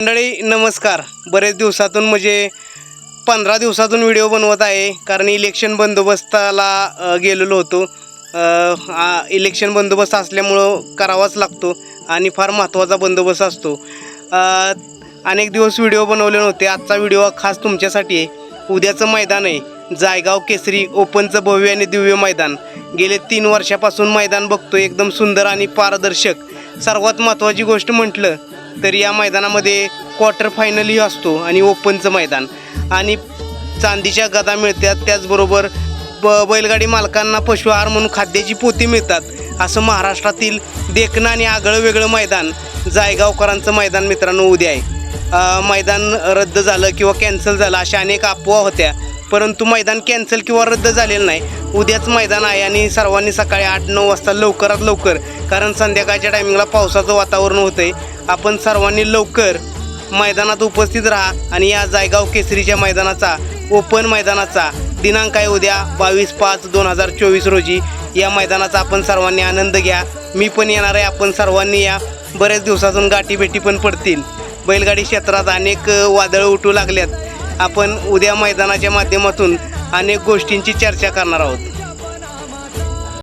मंडळी नमस्कार. बरेच दिवसातून म्हणजे पंधरा दिवसातून व्हिडिओ बनवत आहे कारण इलेक्शन बंदोबस्ताला गेलेलो होतो. इलेक्शन बंदोबस्त असल्यामुळं करावाच लागतो आणि फार महत्त्वाचा बंदोबस्त असतो. अनेक दिवस व्हिडिओ बनवले नव्हते. आजचा व्हिडिओ खास तुमच्यासाठी आहे. उद्याचं मैदान आहे. जायगाव केसरी ओपनचं भव्य आणि दिव्य मैदान. गेले तीन वर्षापासून मैदान बघतो एकदम सुंदर आणि पारदर्शक. सर्वात महत्त्वाची गोष्ट म्हटलं तर या मैदानामध्ये क्वार्टर फायनलही असतो आणि ओपनचं मैदान. आणि चांदीच्या गदा मिळतात त्याचबरोबर ब बैलगाडी मालकांना पशुआहार म्हणून खाद्याची पोती मिळतात. असं महाराष्ट्रातील देखणं आणि आगळं वेगळं मैदान जायगावकरांचं मैदान मित्रांनो उद्या आहे. मैदान रद्द झालं किंवा कॅन्सल झालं अशा अनेक अफवा होत्या. परंतु मैदान कॅन्सल किंवा रद्द झालेलं नाही. उद्याच मैदान आहे आणि सर्वांनी सकाळी आठ नऊ वाजता लवकरात लवकर कारण संध्याकाळच्या टायमिंगला पावसाचं वातावरण होतं आहे आपण सर्वांनी लवकर मैदानात उपस्थित राहा आणि या जायगाव केसरीच्या मैदानाचा ओपन मैदानाचा दिनांक आहे उद्या बावीस पाच दोन हजार चोवीस रोजी. या मैदानाचा आपण सर्वांनी आनंद घ्या. मी पण येणार आहे आपण सर्वांनी या. बऱ्याच दिवसातून गाठीभेटी पण पडतील. बैलगाडी क्षेत्रात अनेक वादळं उठू लागल्यात. आपण उद्या मैदानाच्या माध्यमातून अनेक गोष्टींची चर्चा करणार आहोत.